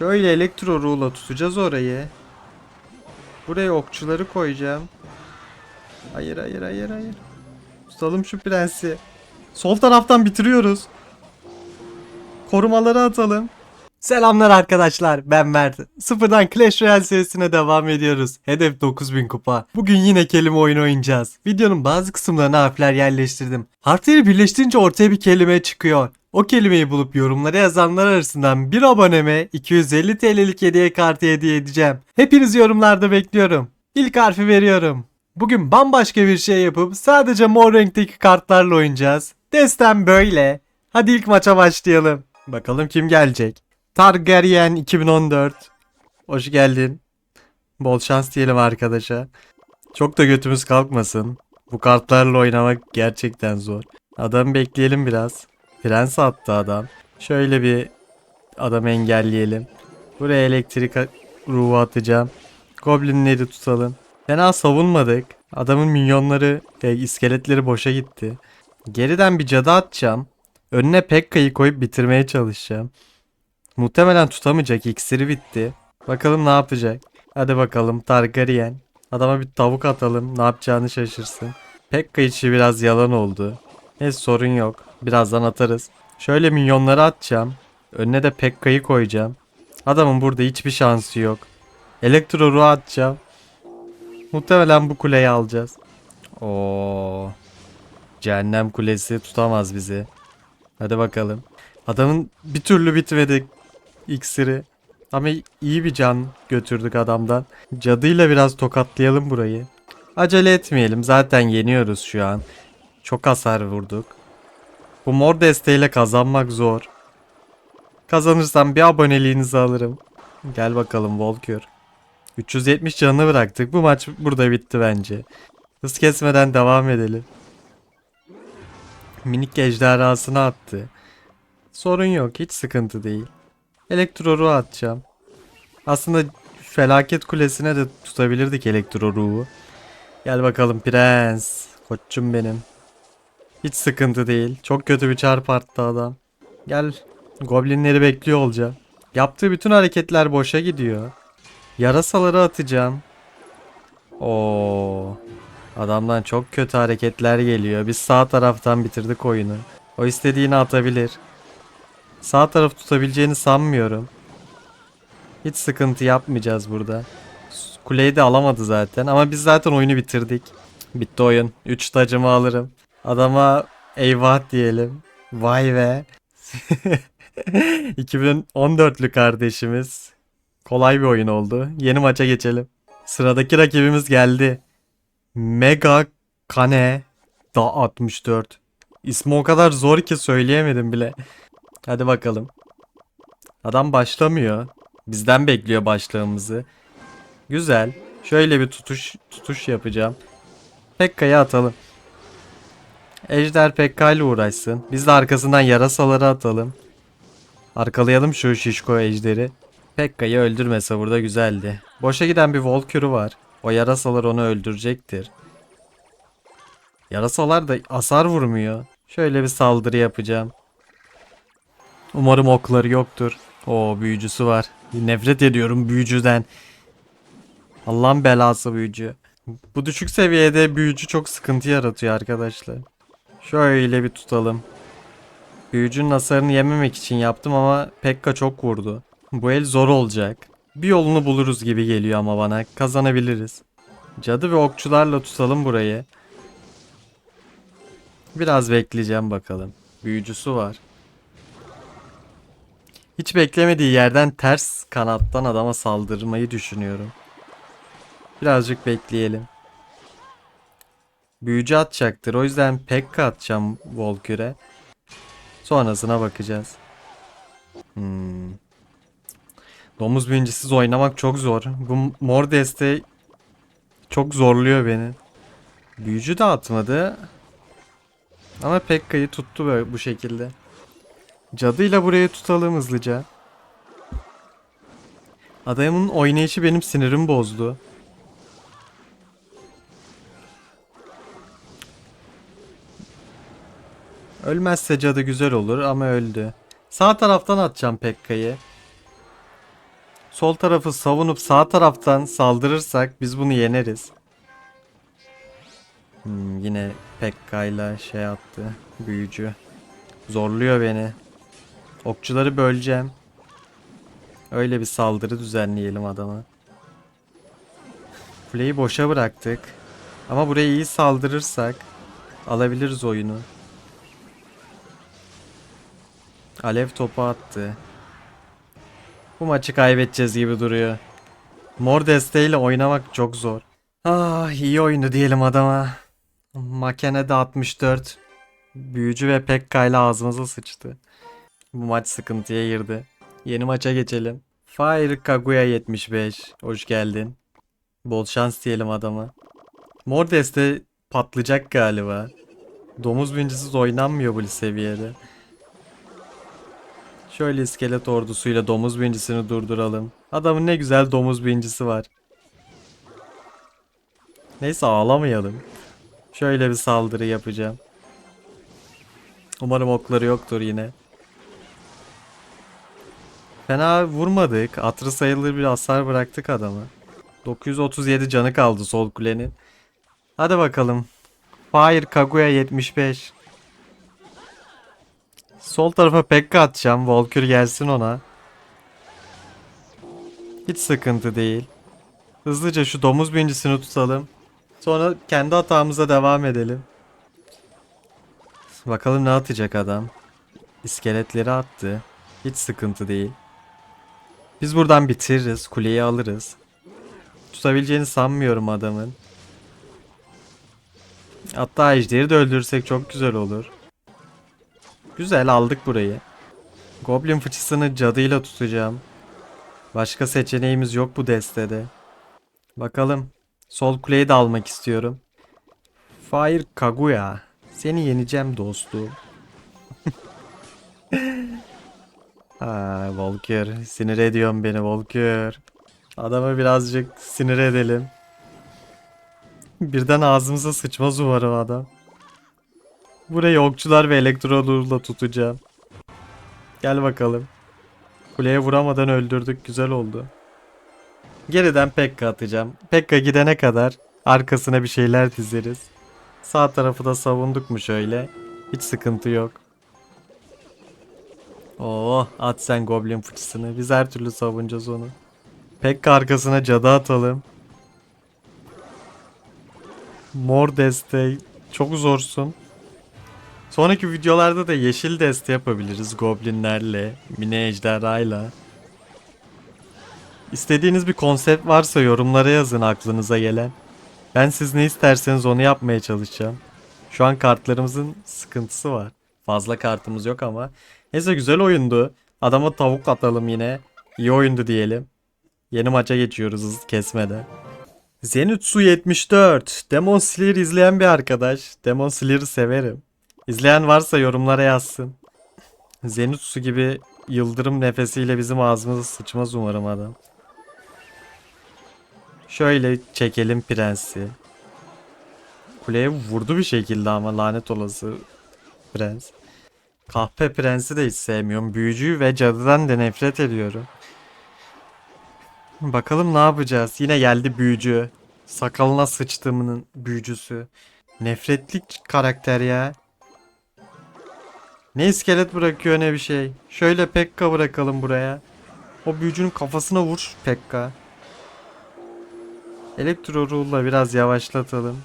Şöyle elektro ruğla tutacağız orayı. Buraya okçuları koyacağım. Hayır hayır hayır hayır. Tutalım şu prensi. Sol taraftan bitiriyoruz. Korumaları atalım. Selamlar arkadaşlar ben Mert. Sıfırdan Clash Royale serisine devam ediyoruz. Hedef 9000 kupa. Bugün yine kelime oyunu oynayacağız. Videonun bazı kısımlarına harfler yerleştirdim. Harfleri birleştirince ortaya bir kelime çıkıyor. O kelimeyi bulup yorumlara yazanlar arasından bir aboneme 250 TL'lik hediye kartı hediye edeceğim. Hepinizi yorumlarda bekliyorum. İlk harfi veriyorum. Bugün bambaşka bir şey yapıp sadece mor renkteki kartlarla oynayacağız. Destem böyle. Hadi ilk maça başlayalım. Bakalım kim gelecek. Targaryen 2014. Hoş geldin. Bol şans diyelim arkadaşa. Çok da götümüz kalkmasın. Bu kartlarla oynamak gerçekten zor. Adam bekleyelim biraz. Prens attı adam. Şöyle bir adamı engelleyelim. Buraya elektrik ruhu atacağım. Goblinleri tutalım. Fena savunmadık. Adamın minyonları, e, iskeletleri boşa gitti. Geriden bir cadı atacağım. Önüne Pekka'yı koyup bitirmeye çalışacağım. Muhtemelen tutamayacak. iksiri bitti. Bakalım ne yapacak. Hadi bakalım Targaryen. Adama bir tavuk atalım. Ne yapacağını şaşırsın. Pekka içi biraz yalan oldu. Neyse sorun yok. Birazdan atarız. Şöyle minyonları atacağım. Önüne de Pekka'yı koyacağım. Adamın burada hiçbir şansı yok. Elektro ruhu atacağım. Muhtemelen bu kuleyi alacağız. Oo. Cehennem kulesi tutamaz bizi. Hadi bakalım. Adamın bir türlü bitmedi iksiri. Ama iyi bir can götürdük adamdan. Cadıyla biraz tokatlayalım burayı. Acele etmeyelim. Zaten yeniyoruz şu an. Çok hasar vurduk. Bu mor desteğiyle kazanmak zor. Kazanırsam bir aboneliğinizi alırım. Gel bakalım Volkür. 370 canını bıraktık. Bu maç burada bitti bence. Hız kesmeden devam edelim. Minik ejderhasını attı. Sorun yok. Hiç sıkıntı değil. Elektro ruhu atacağım. Aslında felaket kulesine de tutabilirdik elektro ruhu. Gel bakalım prens. Koçum benim. Hiç sıkıntı değil. Çok kötü bir çarp attı adam. Gel. Goblinleri bekliyor olacağım. Yaptığı bütün hareketler boşa gidiyor. Yarasaları atacağım. Oo. Adamdan çok kötü hareketler geliyor. Biz sağ taraftan bitirdik oyunu. O istediğini atabilir. Sağ taraf tutabileceğini sanmıyorum. Hiç sıkıntı yapmayacağız burada. Kuleyi de alamadı zaten ama biz zaten oyunu bitirdik. Bitti oyun. 3 tacımı alırım. Adama eyvah diyelim. Vay be. 2014'lü kardeşimiz. Kolay bir oyun oldu. Yeni maça geçelim. Sıradaki rakibimiz geldi. Mega Kane da 64. İsmi o kadar zor ki söyleyemedim bile. Hadi bakalım. Adam başlamıyor. Bizden bekliyor başlamamızı. Güzel. Şöyle bir tutuş tutuş yapacağım. Pekka'yı atalım. Ejder Pekka ile uğraşsın. Biz de arkasından yarasaları atalım. Arkalayalım şu şişko ejderi. Pekka'yı öldürmese burada güzeldi. Boşa giden bir Volkür'ü var. O yarasalar onu öldürecektir. Yarasalar da hasar vurmuyor. Şöyle bir saldırı yapacağım. Umarım okları yoktur. O büyücüsü var. Nefret ediyorum büyücüden. Allah'ın belası büyücü. Bu düşük seviyede büyücü çok sıkıntı yaratıyor arkadaşlar. Şöyle bir tutalım. Büyücünün hasarını yememek için yaptım ama Pekka çok vurdu. Bu el zor olacak. Bir yolunu buluruz gibi geliyor ama bana. Kazanabiliriz. Cadı ve okçularla tutalım burayı. Biraz bekleyeceğim bakalım. Büyücüsü var. Hiç beklemediği yerden ters kanattan adama saldırmayı düşünüyorum. Birazcık bekleyelim. Büyücü atacaktır. O yüzden Pekka atacağım Volkür'e. Sonrasına bakacağız. Hmm. Domuz büyüncesiz oynamak çok zor. Bu mor desteği çok zorluyor beni. Büyücü de atmadı. Ama Pekka'yı tuttu böyle bu şekilde. Cadıyla burayı tutalım hızlıca. Adamın oynayışı benim sinirimi bozdu. Ölmezse cadı güzel olur ama öldü. Sağ taraftan atacağım Pekka'yı. Sol tarafı savunup sağ taraftan saldırırsak biz bunu yeneriz. Hmm, yine Pekka'yla şey attı. Büyücü. Zorluyor beni. Okçuları böleceğim. Öyle bir saldırı düzenleyelim adama. Kuleyi boşa bıraktık. Ama buraya iyi saldırırsak alabiliriz oyunu. Alev topu attı. Bu maçı kaybedeceğiz gibi duruyor. Mor desteğiyle oynamak çok zor. Ah iyi oyunu diyelim adama. Makenede 64. Büyücü ve Pekka ile ağzımıza sıçtı. Bu maç sıkıntıya girdi. Yeni maça geçelim. Fire Kaguya 75. Hoş geldin. Bol şans diyelim adama. Mor deste patlayacak galiba. Domuz bincisiz oynanmıyor bu seviyede. Şöyle iskelet ordusuyla domuz bincisini durduralım. Adamın ne güzel domuz bincisi var. Neyse ağlamayalım. Şöyle bir saldırı yapacağım. Umarım okları yoktur yine. Fena vurmadık. Atırı sayılır bir hasar bıraktık adamı. 937 canı kaldı sol kulenin. Hadi bakalım. Fire Kaguya 75. Sol tarafa Pekka atacağım. Valkyrie gelsin ona. Hiç sıkıntı değil. Hızlıca şu domuz bincisini tutalım. Sonra kendi hatamıza devam edelim. Bakalım ne atacak adam. İskeletleri attı. Hiç sıkıntı değil. Biz buradan bitiririz. Kuleyi alırız. Tutabileceğini sanmıyorum adamın. Hatta ejderi de öldürürsek çok güzel olur. Güzel aldık burayı. Goblin fıçısını cadıyla tutacağım. Başka seçeneğimiz yok bu destede. Bakalım. Sol kuleyi de almak istiyorum. Fire Kaguya. Seni yeneceğim dostum. ha, Volker. Sinir ediyorsun beni Volker. Adamı birazcık sinir edelim. Birden ağzımıza sıçmaz umarım adam. Burayı okçular ve elektrodurla tutacağım. Gel bakalım. Kuleye vuramadan öldürdük. Güzel oldu. Geriden Pekka atacağım. Pekka gidene kadar arkasına bir şeyler dizeriz. Sağ tarafı da savunduk mu şöyle. Hiç sıkıntı yok. Oo, at sen Goblin fıçısını. Biz her türlü savunacağız onu. Pekka arkasına cadı atalım. Mor desteği. Çok zorsun. Sonraki videolarda da yeşil deste yapabiliriz goblinlerle, mini ejderhayla. İstediğiniz bir konsept varsa yorumlara yazın aklınıza gelen. Ben siz ne isterseniz onu yapmaya çalışacağım. Şu an kartlarımızın sıkıntısı var. Fazla kartımız yok ama. Neyse güzel oyundu. Adama tavuk atalım yine. İyi oyundu diyelim. Yeni maça geçiyoruz hız kesmeden. Zenitsu 74. Demon Slayer izleyen bir arkadaş. Demon Slayer'ı severim. İzleyen varsa yorumlara yazsın. Zenitsu gibi yıldırım nefesiyle bizim ağzımıza sıçmaz umarım adam. Şöyle çekelim prensi. Kuleye vurdu bir şekilde ama lanet olası prens. Kahpe prensi de hiç sevmiyorum. Büyücüyü ve cadıdan da nefret ediyorum. Bakalım ne yapacağız. Yine geldi büyücü. Sakalına sıçtığımın büyücüsü. Nefretlik karakter ya. Ne iskelet bırakıyor ne bir şey. Şöyle Pekka bırakalım buraya. O büyücünün kafasına vur Pekka. Elektro Rule'la biraz yavaşlatalım.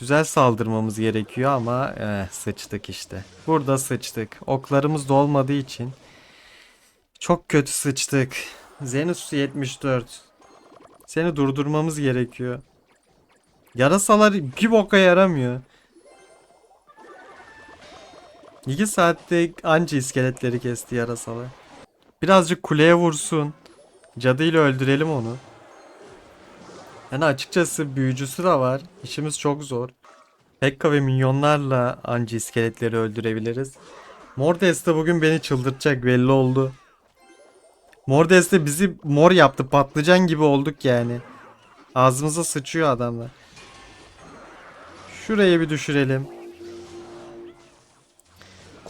Güzel saldırmamız gerekiyor ama eh, sıçtık işte. Burada sıçtık. Oklarımız da olmadığı için çok kötü sıçtık. Zenus 74. Seni durdurmamız gerekiyor. Yarasalar bir boka yaramıyor. 2 saatte anca iskeletleri kesti yarasalar. Birazcık kuleye vursun. Cadıyla öldürelim onu. Yani açıkçası büyücüsü de var. İşimiz çok zor. Pekka ve minyonlarla anca iskeletleri öldürebiliriz. Mordes de bugün beni çıldırtacak belli oldu. Mordes de bizi mor yaptı. Patlıcan gibi olduk yani. Ağzımıza sıçıyor adamlar. Şuraya bir düşürelim.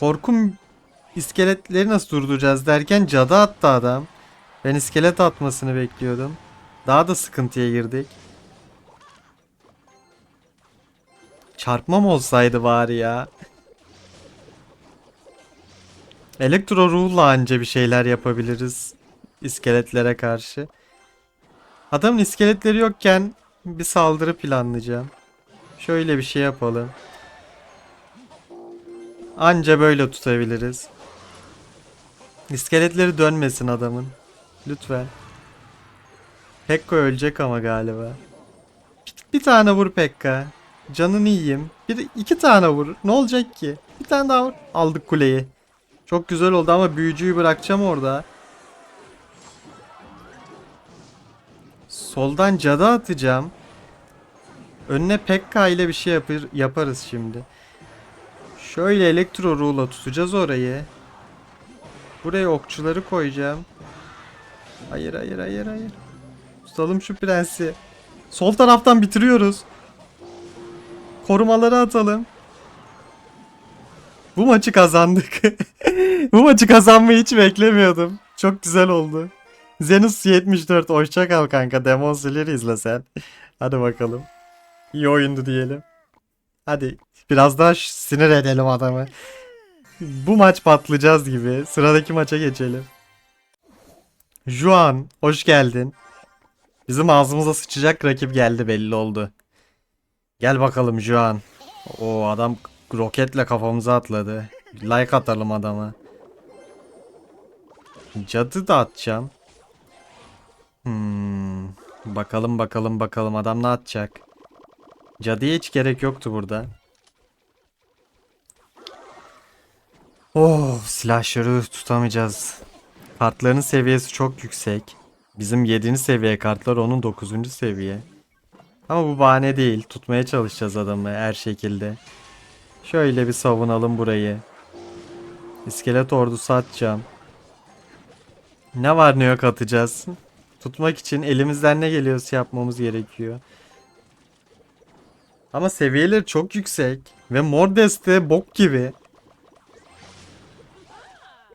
Korkum iskeletleri nasıl durduracağız derken cadı attı adam. Ben iskelet atmasını bekliyordum. Daha da sıkıntıya girdik. Çarpmam olsaydı bari ya. Elektro Rule'la anca bir şeyler yapabiliriz iskeletlere karşı. Adamın iskeletleri yokken bir saldırı planlayacağım. Şöyle bir şey yapalım. Anca böyle tutabiliriz. İskeletleri dönmesin adamın. Lütfen. Pekka ölecek ama galiba. Bir, tane vur Pekka. Canını yiyeyim. Bir iki tane vur. Ne olacak ki? Bir tane daha vur. Aldık kuleyi. Çok güzel oldu ama büyücüyü bırakacağım orada. Soldan cadı atacağım. Önüne Pekka ile bir şey yapır, yaparız şimdi. Şöyle elektro rule'la tutacağız orayı. Buraya okçuları koyacağım. Hayır hayır hayır hayır. Tutalım şu prensi. Sol taraftan bitiriyoruz. Korumaları atalım. Bu maçı kazandık. Bu maçı kazanmayı hiç beklemiyordum. Çok güzel oldu. Zenus 74 hoşça kal kanka. Demon Slayer'ı izle sen. Hadi bakalım. İyi oyundu diyelim. Hadi biraz daha sinir edelim adamı. Bu maç patlayacağız gibi. Sıradaki maça geçelim. Juan hoş geldin. Bizim ağzımıza sıçacak rakip geldi belli oldu. Gel bakalım Juan. O adam roketle kafamıza atladı. Like atalım adama. Cadı da atacağım. Hmm. Bakalım bakalım bakalım adam ne atacak. Cadıya hiç gerek yoktu burada. Oh silahları tutamayacağız. Kartların seviyesi çok yüksek. Bizim 7. seviye kartlar onun 9. seviye. Ama bu bahane değil. Tutmaya çalışacağız adamı her şekilde. Şöyle bir savunalım burayı. İskelet ordusu atacağım. Ne var ne yok atacağız. Tutmak için elimizden ne geliyorsa yapmamız gerekiyor. Ama seviyeleri çok yüksek. Ve mor deste bok gibi.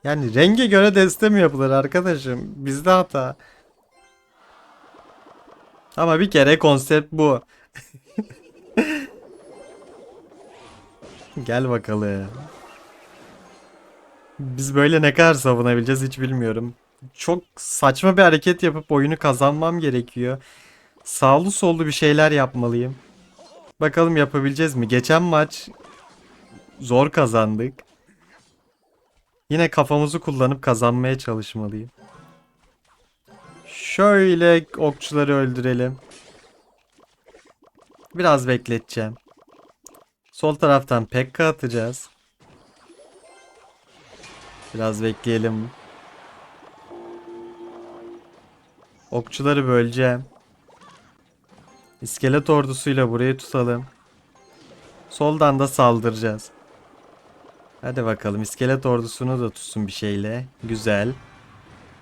Yani renge göre deste mi yapılır arkadaşım? Bizde hata. Ama bir kere konsept bu. Gel bakalım. Biz böyle ne kadar savunabileceğiz hiç bilmiyorum. Çok saçma bir hareket yapıp oyunu kazanmam gerekiyor. Sağlı sollu bir şeyler yapmalıyım. Bakalım yapabileceğiz mi? Geçen maç zor kazandık. Yine kafamızı kullanıp kazanmaya çalışmalıyım. Şöyle okçuları öldürelim. Biraz bekleteceğim. Sol taraftan Pekka atacağız. Biraz bekleyelim. Okçuları böleceğim. İskelet ordusuyla burayı tutalım. Soldan da saldıracağız. Hadi bakalım iskelet ordusunu da tutsun bir şeyle. Güzel.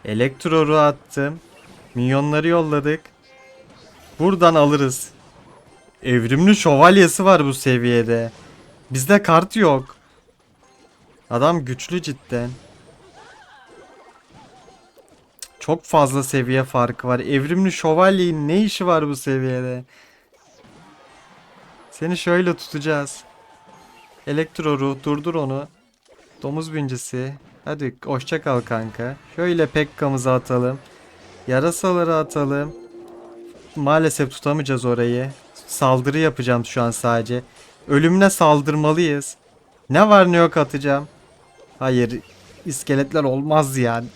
Elektroru attım. Minyonları yolladık. Buradan alırız. Evrimli şövalyesi var bu seviyede. Bizde kart yok. Adam güçlü cidden. Çok fazla seviye farkı var. Evrimli şövalyenin ne işi var bu seviyede? Seni şöyle tutacağız. Elektroru durdur onu. Domuz büncesi. Hadi hoşça kal kanka. Şöyle Pekka'mızı atalım. Yarasaları atalım. Maalesef tutamayacağız orayı. Saldırı yapacağım şu an sadece. Ölümüne saldırmalıyız. Ne var ne yok atacağım. Hayır. iskeletler olmaz yani.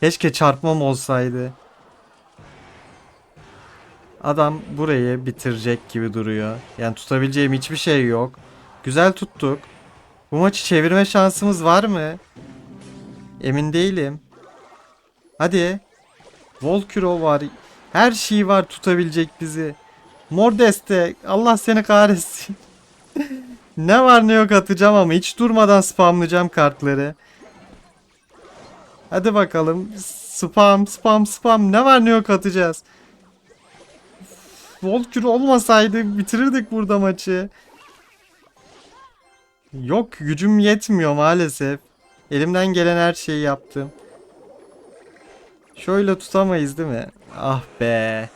Keşke çarpmam olsaydı. Adam burayı bitirecek gibi duruyor. Yani tutabileceğim hiçbir şey yok. Güzel tuttuk. Bu maçı çevirme şansımız var mı? Emin değilim. Hadi. Volkuro var. Her şey var tutabilecek bizi. Mor deste. Allah seni kahretsin. ne var ne yok atacağım ama hiç durmadan spamlayacağım kartları. Hadi bakalım. Spam spam spam. Ne var ne yok atacağız. Volkür olmasaydı bitirirdik burada maçı. Yok gücüm yetmiyor maalesef. Elimden gelen her şeyi yaptım. Şöyle tutamayız değil mi? Ah be.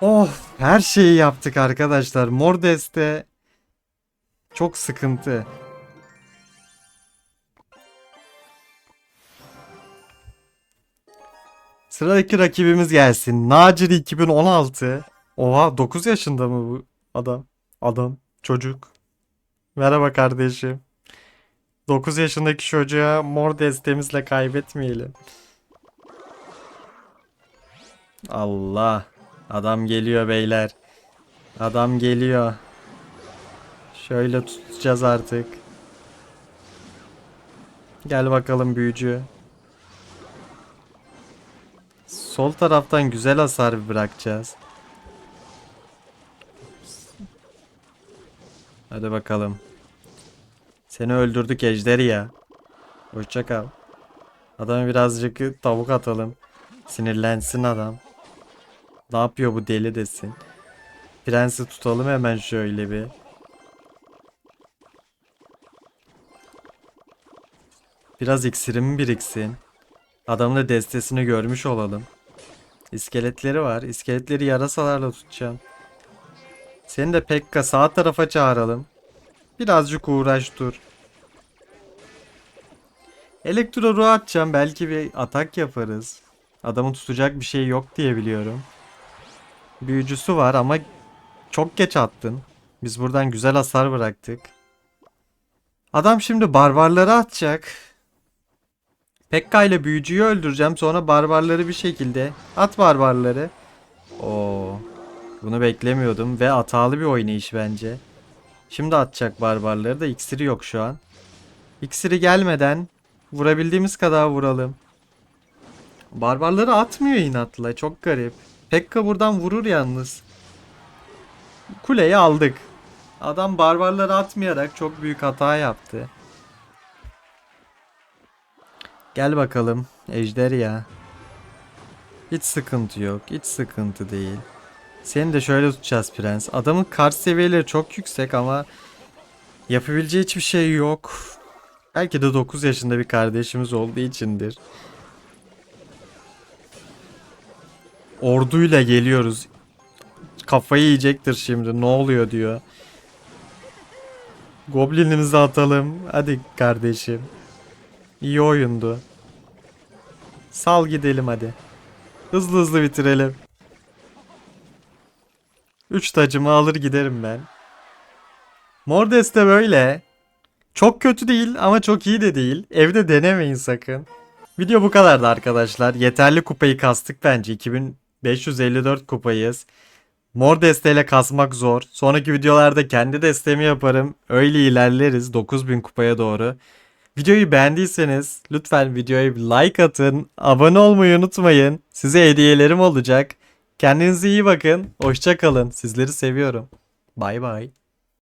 Of her şeyi yaptık arkadaşlar. Mor deste çok sıkıntı. Sıradaki rakibimiz gelsin. Naciri 2016. Oha 9 yaşında mı bu adam? Adam. Çocuk. Merhaba kardeşim. 9 yaşındaki çocuğa mor destemizle kaybetmeyelim. Allah. Adam geliyor beyler. Adam geliyor. Şöyle tutacağız artık. Gel bakalım büyücü. Sol taraftan güzel hasar bırakacağız. Hadi bakalım. Seni öldürdük ejderi ya. Hoşça kal. Adama birazcık tavuk atalım. Sinirlensin adam. Ne yapıyor bu deli desin. Prensi tutalım hemen şöyle bir. Biraz iksirim biriksin. Adamın da destesini görmüş olalım. İskeletleri var. İskeletleri yarasalarla tutacağım. Seni de Pekka sağ tarafa çağıralım. Birazcık uğraş dur. Elektro ruh atacağım. Belki bir atak yaparız. Adamı tutacak bir şey yok diye biliyorum. Büyücüsü var ama çok geç attın. Biz buradan güzel hasar bıraktık. Adam şimdi barbarları atacak. Pekka ile büyücüyü öldüreceğim. Sonra barbarları bir şekilde. At barbarları. Oo. Bunu beklemiyordum ve hatalı bir oynayış bence. Şimdi atacak barbarları da iksiri yok şu an. İksiri gelmeden vurabildiğimiz kadar vuralım. Barbarları atmıyor inatla. Çok garip. Pekka buradan vurur yalnız. Kuleyi aldık. Adam barbarları atmayarak çok büyük hata yaptı. Gel bakalım Ejder ya. Hiç sıkıntı yok. Hiç sıkıntı değil. Seni de şöyle tutacağız prens. Adamın kart seviyeleri çok yüksek ama yapabileceği hiçbir şey yok. Belki de 9 yaşında bir kardeşimiz olduğu içindir. Orduyla geliyoruz. Kafayı yiyecektir şimdi. Ne oluyor diyor. Goblinimizi atalım. Hadi kardeşim. İyi oyundu. Sal gidelim hadi. Hızlı hızlı bitirelim. 3 tacımı alır giderim ben. Mordes de böyle. Çok kötü değil ama çok iyi de değil. Evde denemeyin sakın. Video bu kadardı arkadaşlar. Yeterli kupayı kastık bence. 2554 kupayız. Mor desteğiyle kasmak zor. Sonraki videolarda kendi destemi yaparım. Öyle ilerleriz 9000 kupaya doğru. Videoyu beğendiyseniz lütfen videoya bir like atın. Abone olmayı unutmayın. Size hediyelerim olacak. Kendinize iyi bakın. Hoşça kalın. Sizleri seviyorum. Bay bay.